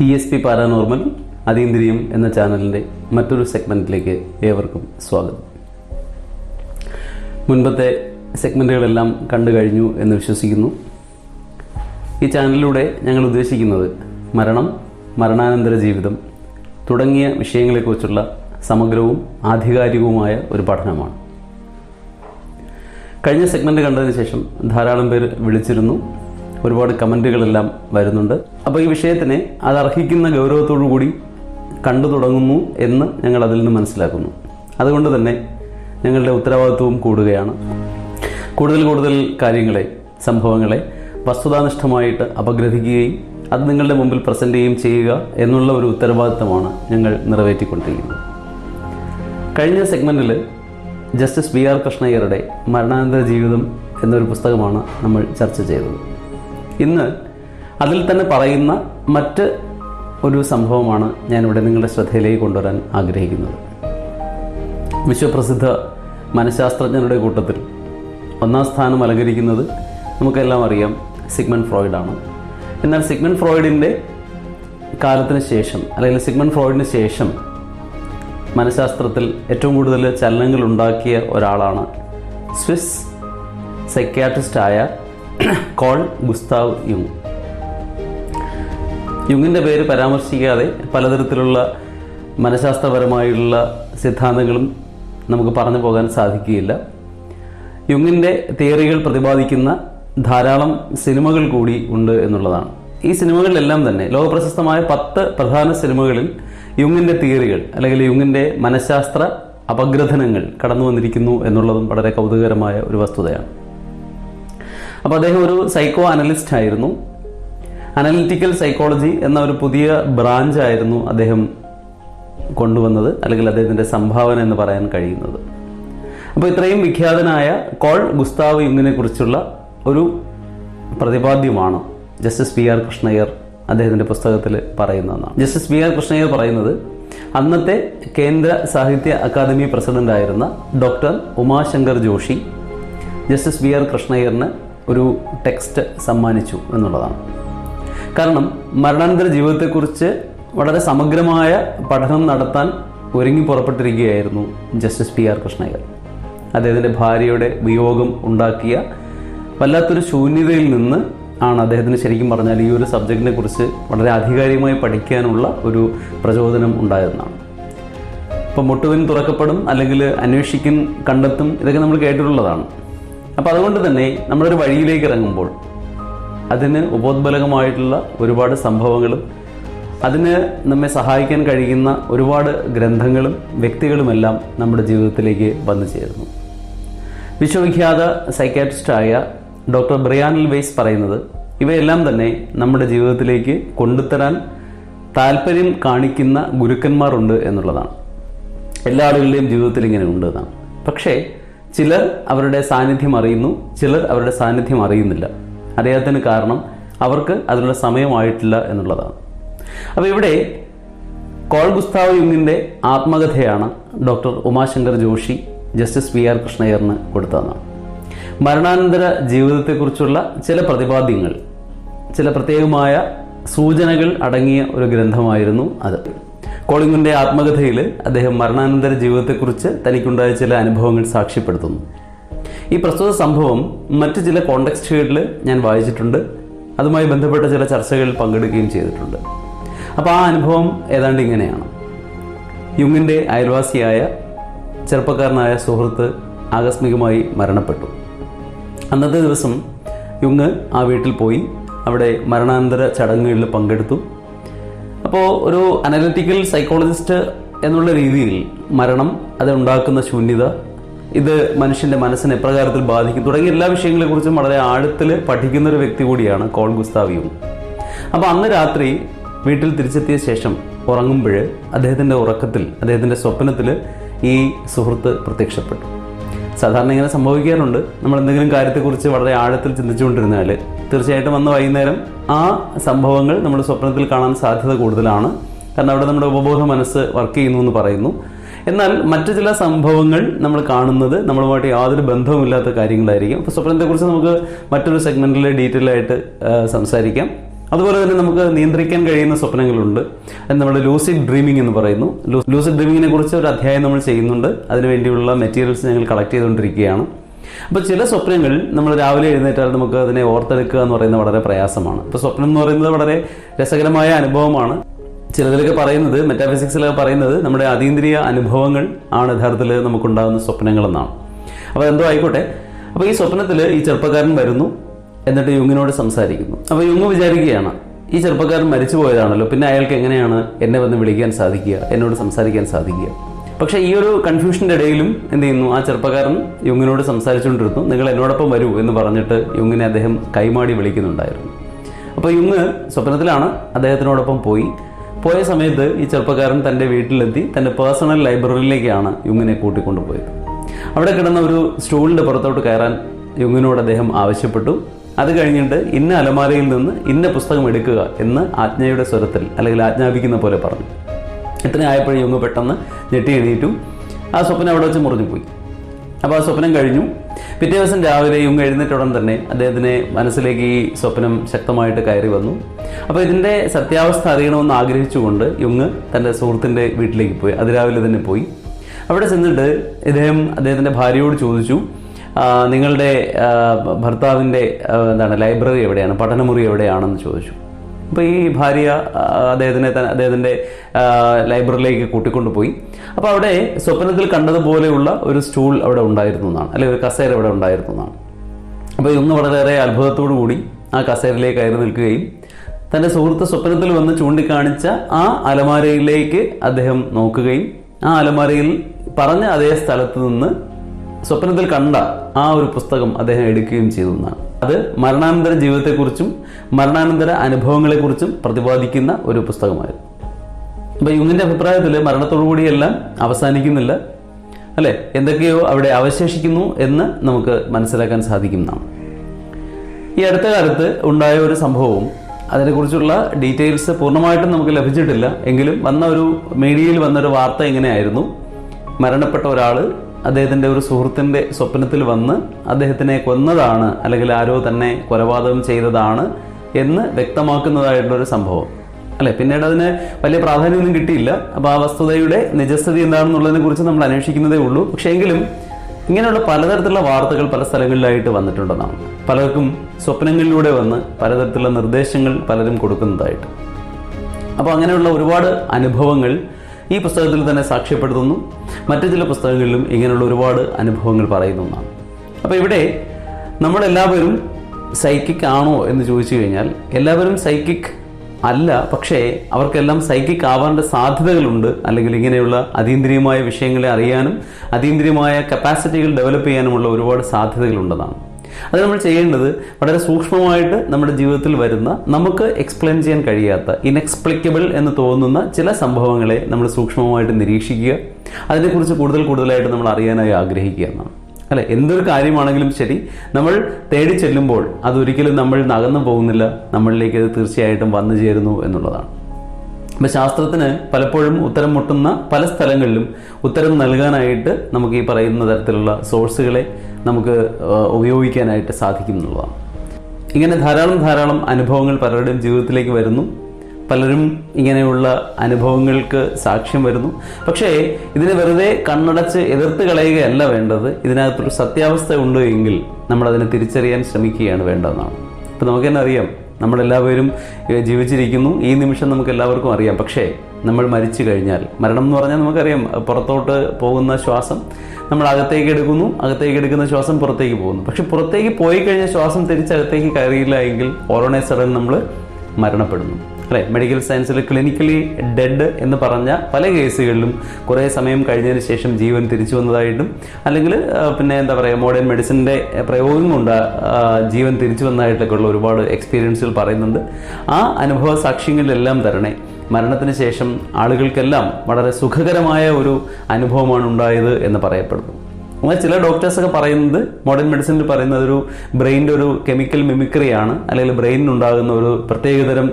E S P paranormal അതീന്ദ്രിയം എന്ന ചാനലിന്റെ മറ്റൊരു സെഗ്മെന്റിലേക്ക് ഏവർക്കും സ്വാഗതം. മുൻപത്തെ സെഗ്മെന്റുകളെല്ലാം കണ്ടു കഴിഞ്ഞു എന്ന് വിശ്വസിക്കുന്നു. ഈ ചാനലിലൂടെ ഞങ്ങൾ ഉദ്ദേശിക്കുന്നത് മരണം മരണാനന്തര ജീവിതം തുടങ്ങിയ വിഷയങ്ങളെക്കുറിച്ചുള്ള സമഗ്രവും ആധികാരികവുമായ ഒരു പഠനമാണ്. കഴിഞ്ഞ സെഗ്മെന്റ് കണ്ടതിന് ശേഷം ധാരാളം പേര് വിളിച്ചിരുന്നു. ഒരുപാട് കമന്റുകളെല്ലാം വരുന്നുണ്ട്. അപ്പോൾ ഈ വിഷയത്തിനെ അത് അർഹിക്കുന്ന ഗൗരവത്തോടു കൂടി കണ്ടു തുടങ്ങുന്നു എന്ന് ഞങ്ങൾ അതിൽ നിന്ന് മനസ്സിലാക്കുന്നു. അതുകൊണ്ട് തന്നെ ഞങ്ങളുടെ ഉത്തരവാദിത്വവും കൂടുകയാണ്. കൂടുതൽ കൂടുതൽ കാര്യങ്ങളെ സംഭവങ്ങളെ വസ്തുതാനിഷ്ഠമായിട്ട് അപഗ്രഥിക്കുകയും അത് നിങ്ങളുടെ മുമ്പിൽ പ്രസന്റ് ചെയ്യുകയും ചെയ്യുക എന്നുള്ള ഒരു ഉത്തരവാദിത്തമാണ് ഞങ്ങൾ നിറവേറ്റിക്കൊണ്ടിരിക്കുന്നത്. കഴിഞ്ഞ സെഗ്മെന്റിൽ ജസ്റ്റിസ് ബി ആർ കൃഷ്ണയ്യരുടെ മരണാനന്തര ജീവിതം എന്നൊരു പുസ്തകമാണ് നമ്മൾ ചർച്ച ചെയ്തത്. ഇന്ന് അതിൽ തന്നെ പറയുന്ന മറ്റ് ഒരു സംഭവമാണ് ഞാനിവിടെ നിങ്ങളുടെ ശ്രദ്ധയിലേക്ക് കൊണ്ടുവരാൻ ആഗ്രഹിക്കുന്നത്. വിശ്വപ്രസിദ്ധ മനഃശാസ്ത്രജ്ഞരുടെ കൂട്ടത്തിൽ ഒന്നാം സ്ഥാനം അലങ്കരിക്കുന്നത് നമുക്കെല്ലാം അറിയാം സിഗ്മൻ ഫ്രോയിഡാണ്. എന്നാൽ സിഗ്മൻ ഫ്രോയിഡിന്റെ കാലത്തിന് ശേഷം അല്ലെങ്കിൽ സിഗ്മൻ ഫ്രോയിഡിന് ശേഷം മനഃശാസ്ത്രത്തിൽ ഏറ്റവും കൂടുതൽ ചലനങ്ങൾ ഉണ്ടാക്കിയ ഒരാളാണ് സ്വിസ് സൈക്യാട്രിസ്റ്റായ കോൾ ഗുസ്താവ് യുങ്. യുങ്ങിന്റെ പേര് പരാമർശിക്കാതെ പലതരത്തിലുള്ള മനഃശാസ്ത്രപരമായുള്ള സിദ്ധാന്തങ്ങളും നമുക്ക് പറഞ്ഞു പോകാൻ സാധിക്കുകയില്ല. യുങ്ങിന്റെ തിയറികൾ പ്രതിപാദിക്കുന്ന ധാരാളം സിനിമകൾ കൂടി ഉണ്ട് എന്നുള്ളതാണ്. ഈ സിനിമകളിലെല്ലാം തന്നെ ലോകപ്രശസ്തമായ പത്ത് പ്രധാന സിനിമകളിൽ യുങ്ങിന്റെ തിയറികൾ അല്ലെങ്കിൽ യുങ്ങിന്റെ മനഃശാസ്ത്ര അപഗ്രഥനങ്ങൾ കടന്നു വന്നിരിക്കുന്നു എന്നുള്ളതും വളരെ കൗതുകകരമായ ഒരു വസ്തുതയാണ്. അപ്പോൾ അദ്ദേഹം ഒരു സൈക്കോ അനലിസ്റ്റ് ആയിരുന്നു. അനലിറ്റിക്കൽ സൈക്കോളജി എന്ന ഒരു പുതിയ ബ്രാഞ്ച് ആയിരുന്നു അദ്ദേഹം കൊണ്ടുവന്നത് അല്ലെങ്കിൽ അദ്ദേഹത്തിന്റെ സംഭാവന എന്ന് പറയാൻ കഴിയുന്നത്. അപ്പോൾ ഇത്രയും വിഖ്യാതനായ കോൾ ഗുസ്താവ് യുങ്ങിനെ കുറിച്ചുള്ള ഒരു പ്രതിപാദ്യമാണ് ജസ്റ്റിസ് പി ആർ കൃഷ്ണയ്യർ അദ്ദേഹത്തിന്റെ പുസ്തകത്തിൽ പറയുന്നതെന്നാണ് ജസ്റ്റിസ് പി ആർ കൃഷ്ണയ്യർ പറയുന്നത് അന്നത്തെ കേന്ദ്ര സാഹിത്യ അക്കാദമി പ്രസിഡന്റ് ആയിരുന്ന doctor Umashankar Joshi justice B R കൃഷ്ണയ്യറിന് ഒരു ടെക്സ്റ്റ് സമ്മാനിച്ചു എന്നുള്ളതാണ്. കാരണം മരണാനന്തര ജീവിതത്തെക്കുറിച്ച് വളരെ സമഗ്രമായ പഠനം നടത്താൻ ഒരുങ്ങി പുറപ്പെട്ടിരിക്കുകയായിരുന്നു ജസ്റ്റിസ് പി ആർ കൃഷ്ണയ്യർ. അദ്ദേഹത്തിന്റെ ഭാര്യയുടെ വിയോഗം ഉണ്ടാക്കിയ വല്ലാത്തൊരു ശൂന്യതയിൽ നിന്ന് ആണ് അദ്ദേഹത്തിന് ശരിക്കും പറഞ്ഞാൽ ഈ ഒരു സബ്ജക്റ്റിനെ കുറിച്ച് വളരെ ആധികാരികമായി പഠിക്കാനുള്ള ഒരു പ്രചോദനം ഉണ്ടായതെന്നാണ് ഇപ്പം മുട്ടുവിൻ തുറക്കപ്പെടും അല്ലെങ്കിൽ അന്വേഷിക്കും കണ്ടെത്തും ഇതൊക്കെ നമ്മൾ കേട്ടിട്ടുള്ളതാണ്. അപ്പോൾ അതുകൊണ്ട് തന്നെ നമ്മളൊരു വഴിയിലേക്ക് ഇറങ്ങുമ്പോൾ അതിന് ഉപോത്ബലകമായിട്ടുള്ള ഒരുപാട് സംഭവങ്ങളും അതിന് നമ്മെ സഹായിക്കാൻ കഴിയുന്ന ഒരുപാട് ഗ്രന്ഥങ്ങളും വ്യക്തികളുമെല്ലാം നമ്മുടെ ജീവിതത്തിലേക്ക് വന്നു ചേരുന്നു. വിശ്വവിഖ്യാത സൈക്കാട്രിസ്റ്റായ ഡോക്ടർ ബ്രിയാനിൽ വെയ്സ് പറയുന്നത് ഇവയെല്ലാം തന്നെ നമ്മുടെ ജീവിതത്തിലേക്ക് കൊണ്ടുത്തരാൻ താല്പര്യം കാണിക്കുന്ന ഗുരുക്കന്മാരുണ്ട് എന്നുള്ളതാണ്. എല്ലാ ആളുകളുടെയും ജീവിതത്തിൽ ഇങ്ങനെ ഉണ്ട് എന്നാണ്. പക്ഷേ ചിലർ അവരുടെ സാന്നിധ്യം അറിയുന്നു ചിലർ അവരുടെ സാന്നിധ്യം അറിയുന്നില്ല. അറിയാത്തതിന് കാരണം അവർക്ക് അതിനുള്ള സമയമായിട്ടില്ല എന്നുള്ളതാണ്. അപ്പോൾ ഇവിടെ കോൾ ഗുസ്താവ് യുങ്ങിന്റെ ആത്മകഥയാണ് doctor Umashankar Joshi justice P R കൃഷ്ണയ്യറിന് കൊടുത്തതെന്നാണ് മരണാനന്തര ജീവിതത്തെക്കുറിച്ചുള്ള ചില പ്രതിപാദ്യങ്ങൾ ചില പ്രത്യേകമായ സൂചനകൾ അടങ്ങിയ ഒരു ഗ്രന്ഥമായിരുന്നു അത്. കോളിംഗിന്റെ ആത്മകഥയിൽ അദ്ദേഹം മരണാനന്തര ജീവിതത്തെക്കുറിച്ച് തനിക്കുണ്ടായ ചില അനുഭവങ്ങൾ സാക്ഷ്യപ്പെടുത്തുന്നു. ഈ പ്രസ്തുത സംഭവം മറ്റ് ചില കോണ്ടക്സ്റ്റുകളിൽ ഞാൻ വായിച്ചിട്ടുണ്ട്. അതുമായി ബന്ധപ്പെട്ട ചില ചർച്ചകളിൽ പങ്കെടുക്കുകയും ചെയ്തിട്ടുണ്ട്. അപ്പോൾ ആ അനുഭവം ഏതാണ്ട് ഇങ്ങനെയാണ്. യുങ്ങിന്റെ അയൽവാസിയായ ചെറുപ്പക്കാരനായ സുഹൃത്ത് ആകസ്മികമായി മരണപ്പെട്ടു. അന്നത്തെ ദിവസം യുങ് ആ വീട്ടിൽ പോയി. അവിടെ മരണാനന്തര ചടങ്ങുകളിൽ പങ്കെടുത്തു. അപ്പോൾ ഒരു അനലിറ്റിക്കൽ സൈക്കോളജിസ്റ്റ് എന്നുള്ള രീതിയിൽ മരണം അത് ഉണ്ടാക്കുന്ന ശൂന്യത ഇത് മനുഷ്യന്റെ മനസ്സിനെ എപ്രകാരത്തിൽ ബാധിക്കും തുടങ്ങിയ എല്ലാ വിഷയങ്ങളെക്കുറിച്ചും വളരെ ആഴത്തിൽ പഠിക്കുന്ന ഒരു വ്യക്തി കൂടിയാണ് കോൾ ഗുസ്താവിയും. അപ്പോൾ അന്ന് രാത്രി വീട്ടിൽ തിരിച്ചെത്തിയ ശേഷം ഉറങ്ങുമ്പോൾ അദ്ദേഹത്തിന്റെ ഉറക്കത്തിൽ അദ്ദേഹത്തിന്റെ സ്വപ്നത്തിൽ ഈ സുഹൃത്ത് പ്രത്യക്ഷപ്പെട്ടു. സാധാരണ ഇങ്ങനെ സംഭവിക്കാറുണ്ട്. നമ്മൾ എന്തെങ്കിലും കാര്യത്തെക്കുറിച്ച് വളരെ ആഴത്തിൽ ചിന്തിച്ചുകൊണ്ടിരുന്നാൽ തീർച്ചയായിട്ടും അന്ന് വൈകുന്നേരം ആ സംഭവങ്ങൾ നമ്മുടെ സ്വപ്നത്തിൽ കാണാൻ സാധ്യത കൂടുതലാണ്. കാരണം അവിടെ നമ്മുടെ ഉപബോധ മനസ്സ് വർക്ക് ചെയ്യുന്നു എന്ന് പറയുന്നു. എന്നാൽ മറ്റു ചില സംഭവങ്ങൾ നമ്മൾ കാണുന്നത് നമ്മളുമായിട്ട് യാതൊരു ബന്ധവുമില്ലാത്ത കാര്യങ്ങളായിരിക്കും. അപ്പോൾ സ്വപ്നത്തെക്കുറിച്ച് നമുക്ക് മറ്റൊരു സെഗ്മെന്റിൽ ഡീറ്റെയിൽ ആയിട്ട് സംസാരിക്കാം. അതുപോലെ തന്നെ നമുക്ക് നിയന്ത്രിക്കാൻ കഴിയുന്ന സ്വപ്നങ്ങളുണ്ട്. അത് നമ്മൾ ലൂസിഡ് ഡ്രീമിംഗ് എന്ന് പറയുന്നു. ലൂസിഡ് ഡ്രീമിങ്ങിനെ കുറിച്ച് ഒരു അധ്യായം നമ്മൾ ചെയ്യുന്നുണ്ട്. അതിനുവേണ്ടിയുള്ള മെറ്റീരിയൽസ് ഞങ്ങൾ കളക്ട് ചെയ്തുകൊണ്ടിരിക്കുകയാണ്. അപ്പോൾ ചില സ്വപ്നങ്ങളിൽ നമ്മൾ രാവിലെ എഴുന്നേറ്റാൽ നമുക്ക് അതിനെ ഓർത്തെടുക്കുക എന്ന് പറയുന്നത് വളരെ പ്രയാസമാണ്. അപ്പോൾ സ്വപ്നം എന്ന് പറയുന്നത് വളരെ രസകരമായ അനുഭവമാണ്. ചിലതിലൊക്കെ പറയുന്നത് മെറ്റാഫിസിക്സിലൊക്കെ പറയുന്നത് നമ്മുടെ അതീന്ദ്രിയ അനുഭവങ്ങൾ ആണ് യഥാർത്ഥത്തിൽ നമുക്കുണ്ടാകുന്ന സ്വപ്നങ്ങളെന്നാണ്. അപ്പോൾ എന്തോ ആയിക്കോട്ടെ. അപ്പോൾ ഈ സ്വപ്നത്തിൽ ഈ ചെറുപ്പക്കാരൻ വരുന്നു. എന്നിട്ട് യുങ്ങിനോട് സംസാരിക്കുന്നു. അപ്പോൾ യുങ് വിചാരിക്കുകയാണ് ഈ ചെറുപ്പക്കാരൻ മരിച്ചു പോയതാണല്ലോ പിന്നെ അയാൾക്ക് എങ്ങനെയാണ് എന്നെ വന്ന് വിളിക്കാൻ സാധിക്കുക എന്നോട് സംസാരിക്കാൻ സാധിക്കുക? പക്ഷേ ഈ ഒരു കൺഫ്യൂഷന്റെ ഇടയിലും എന്ത് ചെയ്യുന്നു? ആ ചെറുപ്പക്കാരൻ യുങ്ങിനോട് സംസാരിച്ചുകൊണ്ടിരുന്നു. നിങ്ങൾ എന്നോടൊപ്പം വരൂ എന്ന് പറഞ്ഞിട്ട് യുങ്ങിനെ അദ്ദേഹം കൈമാടി വിളിക്കുന്നുണ്ടായിരുന്നു. അപ്പോൾ യുങ് സ്വപ്നത്തിലാണ് അദ്ദേഹത്തിനോടൊപ്പം പോയി. പോയ സമയത്ത് ഈ ചെറുപ്പക്കാരൻ തന്റെ വീട്ടിലെത്തി തന്റെ പേഴ്സണൽ ലൈബ്രറിയിലേക്കാണ് യുങ്ങിനെ കൂട്ടിക്കൊണ്ടുപോയത്. അവിടെ കിടന്ന ഒരു സ്റ്റൂളിന്റെ പുറത്തോട്ട് കയറാൻ യുങ്ങിനോട് അദ്ദേഹം ആവശ്യപ്പെട്ടു. അത് കഴിഞ്ഞിട്ട് ഇന്ന അലമാരയിൽ നിന്ന് ഇന്ന പുസ്തകം എടുക്കുക എന്ന് ആജ്ഞയുടെ സ്വരത്തിൽ അല്ലെങ്കിൽ ആജ്ഞാപിക്കുന്ന പോലെ പറഞ്ഞു. ഇത്രയും ആയപ്പോഴും ഇവങ്ങ് പെട്ടെന്ന് ഞെട്ടി എണീറ്റു. ആ സ്വപ്നം അവിടെ വെച്ച് മുറിഞ്ഞു പോയി അപ്പോൾ ആ സ്വപ്നം കഴിഞ്ഞു. പിറ്റേ ദിവസം രാവിലെ ഇവങ്ങ് എഴുന്നേറ്റ ഉടൻ തന്നെ അദ്ദേഹത്തിന് മനസ്സിലേക്ക് ഈ സ്വപ്നം ശക്തമായിട്ട് കയറി വന്നു. അപ്പോൾ ഇതിന്റെ സത്യാവസ്ഥ അറിയണമെന്ന് ആഗ്രഹിച്ചുകൊണ്ട് ഇവങ്ങ് തന്റെ സുഹൃത്തിന്റെ വീട്ടിലേക്ക് പോയി. അതിരാവിലെ തന്നെ പോയി. അവിടെ ചെന്നിട്ട് ഇദ്ദേഹം അദ്ദേഹത്തിന്റെ ഭാര്യയോട് ചോദിച്ചു നിങ്ങളുടെ ഭർത്താവിന്റെ എന്താണ് ലൈബ്രറി എവിടെയാണ്? പഠനമുറി എവിടെയാണെന്ന് ചോദിച്ചു. അപ്പോൾ ഈ ഭാര്യ അദ്ദേഹത്തിനെ തന്നെ അദ്ദേഹത്തിന്റെ ലൈബ്രറിയിലേക്ക് കൂട്ടിക്കൊണ്ടുപോയി. അപ്പോൾ അവിടെ സ്വപ്നത്തിൽ കണ്ടതുപോലെയുള്ള ഒരു സ്റ്റൂൾ അവിടെ ഉണ്ടായിരുന്നു എന്നാണ്. അല്ലെങ്കിൽ ഒരു കസേര അവിടെ ഉണ്ടായിരുന്നു എന്നാണ്. അപ്പോൾ ഇന്ന് വളരെയേറെ അത്ഭുതത്തോടു കൂടി ആ കസേരയിലേക്ക് കയറി നിൽക്കുകയും തന്റെ സുഹൃത്ത് സ്വപ്നത്തിൽ വന്ന് ചൂണ്ടിക്കാണിച്ച ആ അലമാരയിലേക്ക് അദ്ദേഹം നോക്കുകയും ആ അലമാരയിൽ പറഞ്ഞ അതേ സ്ഥലത്ത് നിന്ന് സ്വപ്നത്തിൽ കണ്ട ആ ഒരു പുസ്തകം അദ്ദേഹം എടുക്കുകയും ചെയ്തു എന്നാണ്. അത് മരണാനന്തര ജീവിതത്തെക്കുറിച്ചും മരണാനന്തര അനുഭവങ്ങളെക്കുറിച്ചും പ്രതിപാദിക്കുന്ന ഒരു പുസ്തകമായിരുന്നു. അപ്പോൾ യുങ്ങിന്റെ അഭിപ്രായത്തിൽ മരണത്തോടുകൂടിയെല്ലാം അവസാനിക്കുന്നില്ല. അല്ലേ? എന്തൊക്കെയോ അവിടെ അവശേഷിക്കുന്നു എന്ന് നമുക്ക് മനസ്സിലാക്കാൻ സാധിക്കുന്നതാണ് ഈ അടുത്ത കാലത്ത് ഉണ്ടായ ഒരു സംഭവവും അതിനെക്കുറിച്ചുള്ള ഡീറ്റെയിൽസ് പൂർണമായിട്ടും നമുക്ക് ലഭിച്ചിട്ടില്ല. എങ്കിലും വന്ന ഒരു മീഡിയയിൽ വന്നൊരു വാർത്ത ഇങ്ങനെയായിരുന്നു. മരണപ്പെട്ട ഒരാൾ അദ്ദേഹത്തിന്റെ ഒരു സുഹൃത്തിന്റെ സ്വപ്നത്തിൽ വന്ന് അദ്ദേഹത്തിനെ കൊന്നതാണ് അല്ലെങ്കിൽ ആരോ തന്നെ കൊലപാതകം ചെയ്തതാണ് എന്ന് വ്യക്തമാക്കുന്നതായിട്ടുള്ളൊരു സംഭവം. അല്ലെ? പിന്നീട് അതിന് വലിയ പ്രാധാന്യമൊന്നും കിട്ടിയില്ല. അപ്പോൾ ആ വസ്തുതയുടെ നിജസ്ഥിതി എന്താണെന്നുള്ളതിനെ കുറിച്ച് നമ്മൾ അന്വേഷിക്കുന്നതേ ഉള്ളൂ. പക്ഷേ എങ്കിലും ഇങ്ങനെയുള്ള പലതരത്തിലുള്ള വാർത്തകൾ പല സ്ഥലങ്ങളിലായിട്ട് വന്നിട്ടുണ്ടെന്നാണ്. പലർക്കും സ്വപ്നങ്ങളിലൂടെ വന്ന് പലതരത്തിലുള്ള നിർദ്ദേശങ്ങൾ പലരും കൊടുക്കുന്നതായിട്ട്. അപ്പോൾ അങ്ങനെയുള്ള ഒരുപാട് അനുഭവങ്ങൾ ഈ പുസ്തകത്തിൽ തന്നെ സാക്ഷ്യപ്പെടുത്തുന്നു. മറ്റു ചില പുസ്തകങ്ങളിലും ഇങ്ങനെയുള്ള ഒരുപാട് അനുഭവങ്ങൾ പറയുന്ന ഒന്നാണ്. അപ്പോൾ ഇവിടെ നമ്മളെല്ലാവരും സൈക്കിക് ആണോ എന്ന് ചോദിച്ചു കഴിഞ്ഞാൽ എല്ലാവരും സൈക്കിക് അല്ല പക്ഷേ അവർക്കെല്ലാം സൈക്കിക് ആവാനുള്ള സാധ്യതകളുണ്ട്. അല്ലെങ്കിൽ ഇങ്ങനെയുള്ള അതീന്ദ്രിയമായ വിഷയങ്ങളെ അറിയാനും അതീന്ദ്രിയമായ കപ്പാസിറ്റികൾ ഡെവലപ്പ് ചെയ്യാനുമുള്ള ഒരുപാട് സാധ്യതകളുണ്ടെന്നാണ്. അത് നമ്മൾ ചെയ്യേണ്ടത് വളരെ സൂക്ഷ്മമായിട്ട് നമ്മുടെ ജീവിതത്തിൽ വരുന്ന നമുക്ക് എക്സ്പ്ലെയിൻ ചെയ്യാൻ കഴിയാത്ത ഇൻഎക്സ്പ്ലിക്കബിൾ എന്ന് തോന്നുന്ന ചില സംഭവങ്ങളെ നമ്മൾ സൂക്ഷ്മമായിട്ട് നിരീക്ഷിക്കുക. അതിനെക്കുറിച്ച് കൂടുതൽ കൂടുതലായിട്ട് നമ്മൾ അറിയാനായി ആഗ്രഹിക്കുക എന്നാണ്. അല്ലെ? എന്തൊരു കാര്യമാണെങ്കിലും ശരി നമ്മൾ തേടി ചെല്ലുമ്പോൾ അതൊരിക്കലും നമ്മൾ നകന്നു പോകുന്നില്ല നമ്മളിലേക്ക് അത് തീർച്ചയായിട്ടും വന്നു ചേരുന്നു എന്നുള്ളതാണ്. അപ്പം ശാസ്ത്രത്തിന് പലപ്പോഴും ഉത്തരം മുട്ടുന്ന പല സ്ഥലങ്ങളിലും ഉത്തരം നൽകാനായിട്ട് നമുക്ക് ഈ പറയുന്ന തരത്തിലുള്ള സോഴ്സുകളെ നമുക്ക് ഉപയോഗിക്കാനായിട്ട് സാധിക്കും എന്നുള്ളതാണ്. ഇങ്ങനെ ധാരാളം ധാരാളം അനുഭവങ്ങൾ പലരുടെയും ജീവിതത്തിലേക്ക് വരുന്നു. പലരും ഇങ്ങനെയുള്ള അനുഭവങ്ങൾക്ക് സാക്ഷ്യം വരുന്നു. പക്ഷേ ഇതിനെ വെറുതെ കണ്ണടച്ച് എതിർത്ത് കളയുകയല്ല വേണ്ടത്. ഇതിനകത്തൊരു സത്യാവസ്ഥ ഉണ്ട് എങ്കിൽ നമ്മളതിനെ തിരിച്ചറിയാൻ ശ്രമിക്കുകയാണ് വേണ്ടതെന്നാണ്. ഇപ്പം നമുക്ക് തന്നെ അറിയാം നമ്മളെല്ലാവരും ജീവിച്ചിരിക്കുന്നു. ഈ നിമിഷം നമുക്ക് എല്ലാവർക്കും അറിയാം. പക്ഷേ നമ്മൾ മരിച്ചു കഴിഞ്ഞാൽ മരണം എന്ന് പറഞ്ഞാൽ നമുക്കറിയാം പുറത്തോട്ട് പോകുന്ന ശ്വാസം നമ്മൾ അകത്തേക്ക് എടുക്കുന്നു. അകത്തേക്ക് എടുക്കുന്ന ശ്വാസം പുറത്തേക്ക് പോകുന്നു. പക്ഷെ പുറത്തേക്ക് പോയി കഴിഞ്ഞ ശ്വാസം തിരിച്ചകത്തേക്ക് കയറിയില്ല എങ്കിൽ ഓരോണേ സഡൻ നമ്മൾ മരണപ്പെടുന്നു. അല്ലേ? മെഡിക്കൽ സയൻസിൽ ക്ലിനിക്കലി ഡെഡ് എന്ന് പറഞ്ഞ പല കേസുകളിലും കുറേ സമയം കഴിഞ്ഞതിന് ശേഷം ജീവൻ തിരിച്ചു വന്നതായിട്ടും അല്ലെങ്കിൽ പിന്നെ എന്താ പറയുക മോഡേൺ മെഡിസിന്റെ പ്രയോഗം കൊണ്ട് ജീവൻ തിരിച്ചു വന്നതായിട്ടൊക്കെ ഉള്ള ഒരുപാട് എക്സ്പീരിയൻസുകൾ പറയുന്നുണ്ട്. ആ അനുഭവ സാക്ഷ്യങ്ങളിലെല്ലാം തരണേ. മരണത്തിന് ശേഷം ആളുകൾക്കെല്ലാം വളരെ സുഖകരമായ ഒരു അനുഭവമാണ് ഉണ്ടായത് എന്ന് പറയപ്പെടുന്നു. എന്നാൽ ചില ഡോക്ടേഴ്സൊക്കെ പറയുന്നത് മോഡേൺ മെഡിസിനിൽ പറയുന്നത് ഒരു ബ്രെയിനിന്റെ ഒരു കെമിക്കൽ മിമിക്രിയാണ് അല്ലെങ്കിൽ ബ്രെയിനിനുണ്ടാകുന്ന ഒരു പ്രത്യേകതരം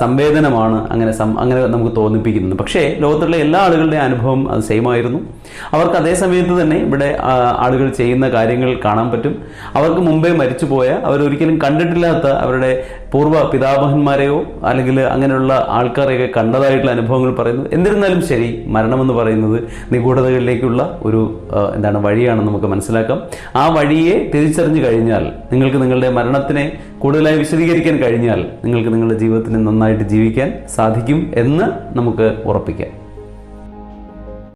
സംവേദനമാണ് അങ്ങനെ അങ്ങനെ നമുക്ക് തോന്നിപ്പിക്കുന്നത്. പക്ഷേ ലോകത്തുള്ള എല്ലാ ആളുകളുടെയും അനുഭവം അത് സെയിം ആയിരുന്നു. അവർക്ക് അതേ സമയത്ത് തന്നെ ഇവിടെ ആളുകൾ ചെയ്യുന്ന കാര്യങ്ങൾ കാണാൻ പറ്റും. അവർക്ക് മുമ്പേ മരിച്ചു മരിച്ചുപോയ അവരൊരിക്കലും കണ്ടിട്ടില്ലാത്ത അവരുടെ പൂർവ പിതാമഹന്മാരെയോ അല്ലെങ്കിൽ അങ്ങനെയുള്ള ആൾക്കാരെയൊക്കെ കണ്ടതായിട്ടുള്ള അനുഭവങ്ങൾ പറയുന്നു എന്നിരുന്നാലും ശരി മരണമെന്ന് പറയുന്നത് നിഗൂഢതകളിലേക്കുള്ള ഒരു എന്താണ് വഴിയാണെന്ന് നമുക്ക് മനസ്സിലാക്കാം. ആ വഴിയെ തിരിച്ചറിഞ്ഞു കഴിഞ്ഞാൽ നിങ്ങൾക്ക് നിങ്ങളുടെ മരണത്തിനെ കൂടുതലായി വിശദീകരിക്കാൻ കഴിഞ്ഞാൽ നിങ്ങൾക്ക് നിങ്ങളുടെ ജീവിതത്തിന് നന്നായിട്ട് ജീവിക്കാൻ സാധിക്കും എന്ന് നമുക്ക് ഉറപ്പിക്കാം.